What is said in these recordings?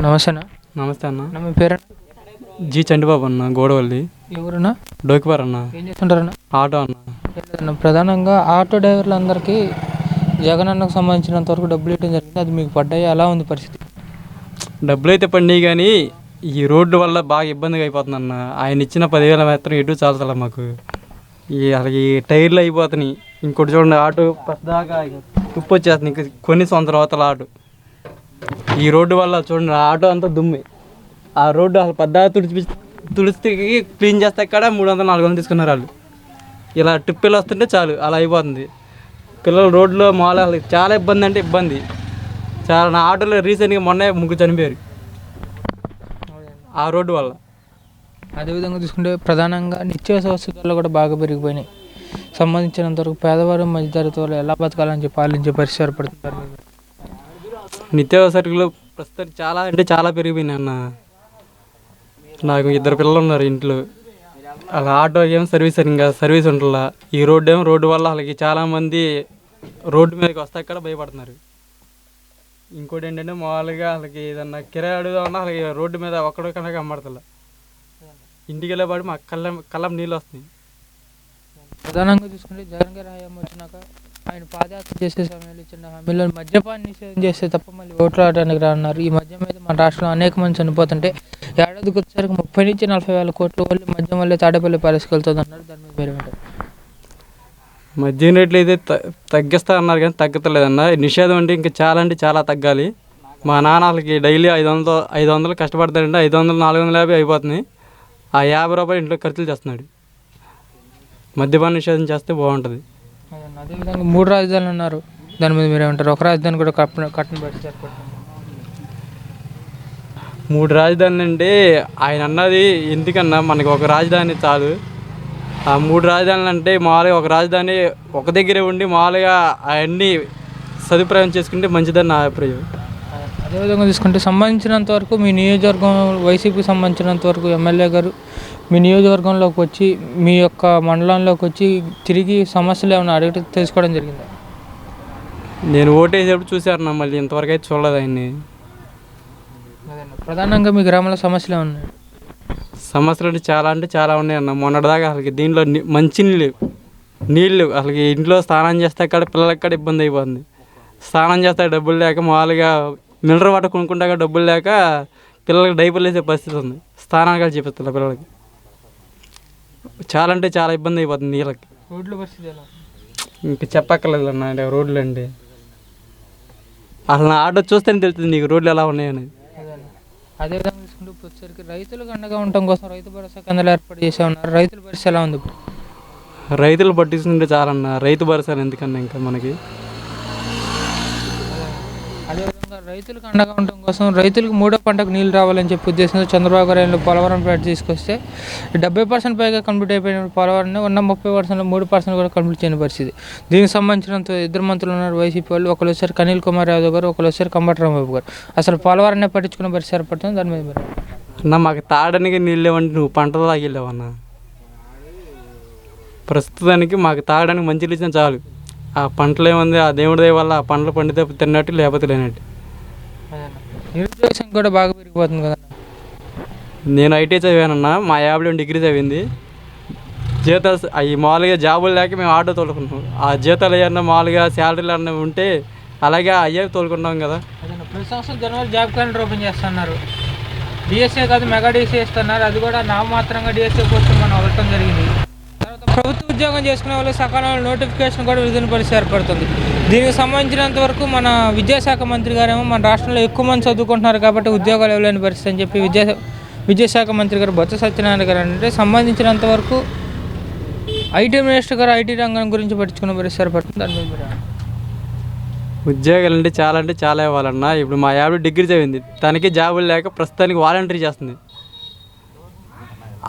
నమస్తేనా? నమస్తే అన్న. నా మీ పేరన్నా? జీ చండిబాబు అన్న గోడవల్లి. ఎవరన్నా? డోకిపార్ అన్న. ఏం చేస్తుంటారన్నా ఆటో అన్న. ప్రధానంగా ఆటో డ్రైవర్లందరికీ జగన్ అన్నకు సంబంధించినంత వరకు డబ్బులు ఇవ్వడం జరిగింది. అది మీకు పడ్డాయి? ఎలా ఉంది పరిస్థితి? డబ్బులు అయితే పడినాయి కానీ ఈ రోడ్డు వల్ల బాగా ఇబ్బందిగా అయిపోతుంది అన్న. ఆయన ఇచ్చిన పదివేల మాత్రం ఎటు చాలతల మాకు. ఈ అలాగే ఈ టైర్లు అయిపోతున్నాయి. ఇంకోటి చూడండి ఆటో పద్దాకా తుప్పు వచ్చేస్తుంది ఇంక కొన్ని సంవత్సరం అవతల ఆటో. ఈ రోడ్డు వల్ల చూడండి ఆ ఆటో అంతా దుమ్మి. ఆ రోడ్డు అసలు పెద్ద తుడిచి తుడిచి క్లీన్ చేస్తే ఇక్కడ మూడు వందలు నాలుగు వందలు తీసుకున్నారు వాళ్ళు. ఇలా ట్రిప్పులు వస్తుంటే చాలు అలా అయిపోతుంది. పిల్లలు రోడ్లో మాల చాలా ఇబ్బంది అంటే ఇబ్బంది. చాలా నా ఆటోలో రీసెంట్గా మొన్నే ముగ్గురు చనిపోయారు. ఆ రోడ్డు వల్ల. అదేవిధంగా చూసుకుంటే ప్రధానంగా నిత్యావసర వస్తువులు కూడా బాగా పెరిగిపోయినాయి. సంబంధించినంతవరకు పేదవారు మధ్యతరగతి వాళ్ళు ఎలా బతకాలని చెప్పి పాలించే పరిస్థితి ఏర్పడుతున్నారు నిత్యావసరకులు ప్రస్తుతం చాలా అంటే చాలా పెరిగిపోయినాయి అన్న. నాకు ఇద్దరు పిల్లలు ఉన్నారు ఇంట్లో. అలా ఆటో ఏం సర్వీస్ ఇంకా సర్వీస్ ఉంటుందా ఈ రోడ్డు ఏమో రోడ్డు వల్ల వాళ్ళకి చాలామంది రోడ్డు మీదకి వస్తే కూడా భయపడుతున్నారు. ఇంకోటి ఏంటంటే మామూలుగా వాళ్ళకి ఏదన్నా కిరాయి అడుగుదామన్నా వాళ్ళకి రోడ్డు మీద ఒక్కడో కనుక అమ్మడతలే ఇంటికి వెళ్ళేపాటు మా కళ్ళం కళ్ళం నీళ్ళు వస్తున్నాయి. ప్రధానంగా చూసుకుంటే జగన్ గారు వచ్చినాక ఆయన పాదయాత్ర చేసే సమయంలో ఇచ్చిన హామీలో మద్యపాన్ని నిషేధం చేస్తే తప్ప మళ్ళీ ఓట్లు ఆడడానికి రానున్నారు. ఈ మద్యం మీద మన రాష్ట్రంలో అనేక మంది చనిపోతుంటే ఏడాదికి వచ్చేసరికి ముప్పై నుంచి నలభై వేల కోట్లు వల్ల మద్యం వల్లే తాడేపల్లి పరిస్థితులుతుంది అన్నారు దాని మీద మీరు మద్యం రేట్లు అయితే తగ్గిస్తా అన్నారు కానీ తగ్గతలేదన్న. నిషేధం అంటే ఇంకా చాలా అంటే చాలా తగ్గాలి. మా నాన్న వాళ్ళకి డైలీ ఐదు వందలు ఐదు వందలు కష్టపడతాడంటే ఐదు వందలు నాలుగు వందల యాభై అయిపోతున్నాయి ఆ యాభై రూపాయలు ఇంట్లో ఖర్చులు చేస్తున్నాడు. మద్యపాన నిషేధం చేస్తే బాగుంటుంది. అదేవిధంగా మూడు రాజధానులు ఉన్నారు. దాని మీద మీరు ఏమంటారు ఒక రాజధాని కూడా కట్టిన కట్టిన ఏర్పడుతుంది మూడు రాజధానులు అంటే ఆయన అన్నది ఎందుకన్నా మనకి ఒక రాజధాని చాలు. ఆ మూడు రాజధానులు అంటే మామూలుగా ఒక రాజధాని ఒక దగ్గరే ఉండి మామూలుగా అవన్నీ సదుపాయం చేసుకుంటే మంచిదని నా అభిప్రాయం. అదేవిధంగా చూసుకుంటే సంబంధించినంత వరకు మీ నియోజకవర్గం వైసీపీకి సంబంధించినంత వరకు ఎమ్మెల్యే గారు మీ నియోజకవర్గంలోకి వచ్చి మీ యొక్క మండలంలోకి వచ్చి తిరిగి సమస్యలు ఏమైనా అడిగి తెలుసుకోవడం జరిగిందా? నేను ఓటేసేటప్పుడు చూశాను మళ్ళీ ఇంతవరకు అయితే చూడలేదు ఆయన్ని. ప్రధానంగా మీ గ్రామంలో సమస్యలు ఏమైనా ఉన్నాయి? సమస్యలు అంటే చాలా అంటే చాలా ఉన్నాయి అన్న. మొన్నటిదాకా అసలుకి దీంట్లో ని- మంచి నీళ్ళు నీళ్ళు అసలుకి ఇంట్లో స్నానం చేస్తే అక్కడ పిల్లలకి కూడా ఇబ్బంది అయిపోతుంది. స్నానం చేస్తే డబ్బులు లేక మామూలుగా మినరల్ వాటర్ కొనుక్కుంటాక డబ్బులు లేక పిల్లలకి డైపర్లు వేసే పరిస్థితి ఉంది. స్నానాలు కూడా చేపిస్తారు పిల్లలకి. చాలా అంటే చాలా ఇబ్బంది అయిపోతుంది నీళ్ళకి. రోడ్ల పరిస్థితి ఎలా? ఇంకా చెప్పక్కర్లేదు అన్న అంటే రోడ్లు అండి అసలు నా ఆటో చూస్తేనే తెలుస్తుంది నీకు రోడ్లు ఎలా ఉన్నాయని. చూసుకుంటే ఇప్పుడు వచ్చేసరికి రైతులకు అండగా ఉండటం కోసం రైతు భరోసా కేంద్రాలు ఏర్పాటు చేసే ఉన్నారు. రైతుల పరిస్థితి ఎలా ఉంది ఇప్పుడు? రైతులు పట్టించుకుంటే చాలన్న రైతు భరోసా ఎందుకన్నా ఇంకా మనకి? రైతులకు అండగా ఉండటం కోసం రైతులకు మూడో పంటకు నీళ్ళు రావాలని చెప్పి ఉద్దేశంతో చంద్రబాబు గారు ఆయన పోలవరం ప్రాజెక్ట్ తీసుకొస్తే డెబ్బై పర్సెంట్ పైగా కంప్లీట్ అయిపోయిన పోలవరం ఉన్న ముప్పై పర్సెంట్ మూడు పర్సెంట్ కూడా కంప్లీట్ చేయని పరిస్థితి. దీనికి సంబంధించినంత ఇద్దరు మంత్రులు ఉన్నారు. వైసీపీ వాళ్ళు ఒకరు వచ్చారు అనిల్ కుమార్ యాదవ్ గారు ఒకరు వచ్చారు కంబటరాంబాబు గారు. అసలు పోలవరాన్ని పట్టించుకున్న పరిస్థితి ఏర్పడుతుంది? దాని మీద అన్న మాకు తాగడానికి నీళ్ళు లేవంటే నువ్వు పంటలు తాగిలేవన్నా ప్రస్తుతానికి మాకు తాగడానికి మంచి ఇచ్చిన చాలు. ఆ పంటలు ఏముంది? ఆ దేవుడి వల్ల ఆ పంటలు పండితే తిన్నట్టు లేకపోతే లేనట్టు. నిరుద్యోగ సంఖ్య కూడా బాగా పెరిగిపోతుంది కదా. నేను ఐటీ చదివానన్నా మా యాభై డిగ్రీ చదివింది. జీతాలు అవి మామూలుగా జాబులు లేక మేము ఆటో తోలుకుంటున్నాం ఆ జీతాలు ఏమన్నా మామూలుగా శాలరీలు అన్న ఉంటే అలాగే అయ్యే తోలుకుంటాం కదా. ప్రతి సంవత్సరం జనవరి జాబ్ క్యాలెండర్ ఓపెన్ చేస్తున్నారు. డిఎస్ఏ కాదు మెగా డిఎస్ఏ ఇస్తున్నారు అది కూడా నామమాత్రంగా డిఎస్ఏ కోసం మనం వదలటం జరిగింది. ప్రభుత్వ ఉద్యోగం చేసుకునే వాళ్ళు సకాలంలో నోటిఫికేషన్ కూడా విడుదల పరిస్థితి ఏర్పడుతుంది. దీనికి సంబంధించినంత వరకు మన విద్యాశాఖ మంత్రి గారేమో మన రాష్ట్రంలో ఎక్కువ మంది చదువుకుంటున్నారు కాబట్టి ఉద్యోగాలు ఇవ్వలేని పరిస్థితి అని చెప్పి విద్యా విద్యాశాఖ మంత్రి గారు బొత్స సత్యనారాయణ గారు అంటే సంబంధించినంత వరకు ఐటీ మినిస్టర్ గారు ఐటీ రంగం గురించి పట్టించుకున్న పరిస్థితి ఏర్పడుతుంది. దాని మీద ఉద్యోగాలు అంటే చాలా అంటే చాలా ఇవ్వాలన్నా ఇప్పుడు మా యాభై డిగ్రీ చదివింది. తనకి జాబులు లేక ప్రస్తుతానికి వాలంటరీ చేస్తుంది.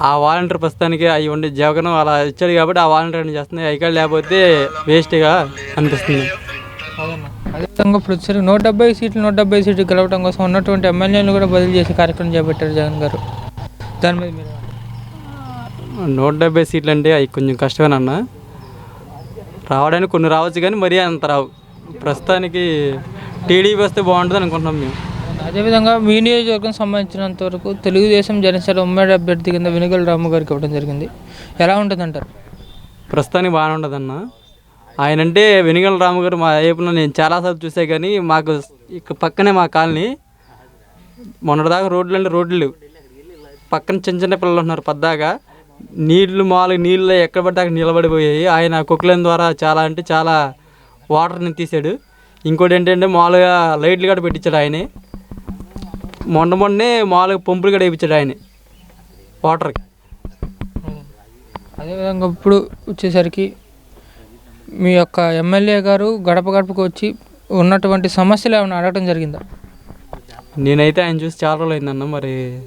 ఆ వాలంటీర్ ప్రస్తుతానికి అవి ఉండే జగన్ అలా ఇచ్చాడు కాబట్టి ఆ వాలంటీర్ చేస్తుంది? అవి కూడా లేకపోతే వేస్ట్గా అనిపిస్తుంది. అదేవిధంగా ఇప్పుడు వచ్చేసరికి నూట డెబ్బై సీట్లు నూట డెబ్బై సీట్లు గెలవడం కోసం ఉన్నటువంటి ఎమ్మెల్యేలు కూడా బదిలీ చేసే కార్యక్రమం చేపట్టారు జగన్ గారు. దాని మీద మీరు? నూట డెబ్బై సీట్లు అంటే అవి కొంచెం కష్టమేనన్నా రావడానికి కొన్ని రావచ్చు కానీ మరీ అంత రావు. ప్రస్తుతానికి టీడీపీ వస్తే బాగుంటుంది అనుకుంటున్నాం మేము. అదేవిధంగా మీ నియోజకవర్గం సంబంధించినంత వరకు తెలుగుదేశం జనసేన ఉమ్మడి అభ్యర్థి కింద వెనుగల రాము గారికి ఇవ్వడం జరిగింది. ఎలా ఉంటుందంటారు? ప్రస్తుతానికి బాగానే ఉండదన్న. ఆయన అంటే వెనుగల రాము గారు మా వైపున నేను చాలాసార్లు చూసే కానీ మాకు ఇక పక్కనే మా కాలనీ మొన్నటిదాకా రోడ్లు అంటే రోడ్లు పక్కన చిన్న చిన్న పిల్లలు ఉన్నారు పద్దాగా. నీళ్ళు మామూలుగా నీళ్ళు ఎక్కడ పడితే అక్కడ నిలబడిపోయాయి. ఆయన కుక్లైన్ ద్వారా చాలా అంటే చాలా వాటర్ని తీసాడు ఇంకోటి ఏంటంటే మామూలుగా లైట్లు కూడా పెట్టించాడు ఆయనే. మొన్న మొన్నే మామూలుగా పంపులు కూడా వేయించాడు ఆయనే. వాటర్కి. అదేవిధంగా ఇప్పుడు వచ్చేసరికి మీ యొక్క ఎమ్మెల్యే గారు గడప గడపకు వచ్చి ఉన్నటువంటి సమస్యలు ఏమైనా అడగటం జరిగిందా? నేనైతే ఆయన చూసి చాలా రోజులు అయిందన్న మరి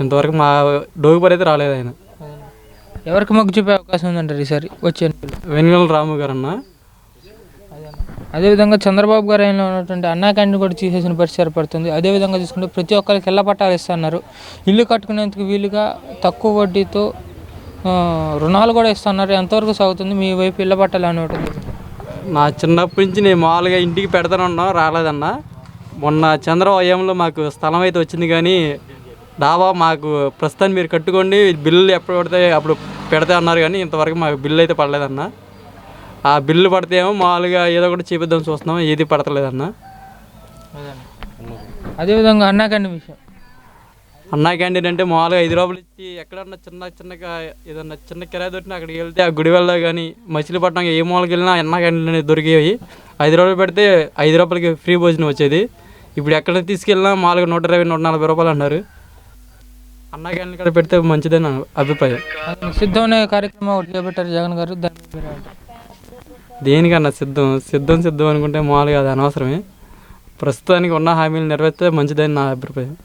ఇంతవరకు మా డోగుపరి అయితే రాలేదు ఆయన. ఎవరికి మొగ్గు చూపే అవకాశం ఉందంటారు ఈసారి వచ్చే? వెనుగల రాము గారు అన్న. అదేవిధంగా చంద్రబాబు గారు ఆయన ఉన్నటువంటి అన్నా క్యాంటీన్ కూడా తీసేసిన పరిస్థితి ఏర్పడుతుంది. అదేవిధంగా చూసుకుంటే ప్రతి ఒక్కరికి ఇళ్ళ పట్టాలు ఇస్తున్నారు. ఇల్లు కట్టుకునేందుకు వీలుగా తక్కువ వడ్డీతో రుణాలు కూడా ఇస్తున్నారు. ఎంతవరకు సాగుతుంది? మీ వైపు ఇళ్ళ పట్టాలు అని ఉంటుంది నా చిన్నప్పటి నుంచి నేను మామూలుగా ఇంటికి పెడతానన్నా రాలేదన్న. మొన్న చంద్రవయంలో మాకు స్థలం అయితే వచ్చింది కానీ డాబా మాకు ప్రస్తుతం మీరు కట్టుకోండి బిల్లు ఎప్పుడు పడితే అప్పుడు పెడతా అన్నారు కానీ ఇంతవరకు మాకు బిల్లు అయితే పడలేదన్నా. ఆ బిల్లు పడితేమో మామూలుగా ఏదో ఒకటి చూపిద్దాం చూస్తున్నాం. ఏది పడతలేదన్న అదేవిధంగా అన్నా క్యాంటీన్ విషయం. అన్నా క్యాంటీన్ అంటే మామూలుగా ఐదు రూపాయలు ఇచ్చి ఎక్కడన్నా చిన్న చిన్నగా ఏదన్నా చిన్న కిరాయి దొరికినా అక్కడికి వెళ్తే ఆ గుడివెల్లో కానీ మచిలీపట్నం ఏ మూలకి వెళ్ళినా అన్నా క్యాంటీన్ అనేది దొరికేవి. ఐదు రూపాయలు పెడితే ఐదు రూపాయలకి ఫ్రీ భోజనం వచ్చేది. ఇప్పుడు ఎక్కడ తీసుకెళ్ళినా మామూలుగా నూట ఇరవై నూట నలభై రూపాయలు అన్నారు అన్నా క్యాంటీన్ ఇక్కడ పెడితే మంచిదని నా అభిప్రాయం. అది సిద్ధం అనే కార్యక్రమం ఒకటి చేపట్టారు జగన్ గారు. దాని? దేనికన్నా సిద్ధం? సిద్ధం సిద్ధం అనుకుంటే మామూలుగా అది అనవసరమే. ప్రస్తుతానికి ఉన్న హామీలు నెరవేర్తే మంచిదని నా అభిప్రాయం.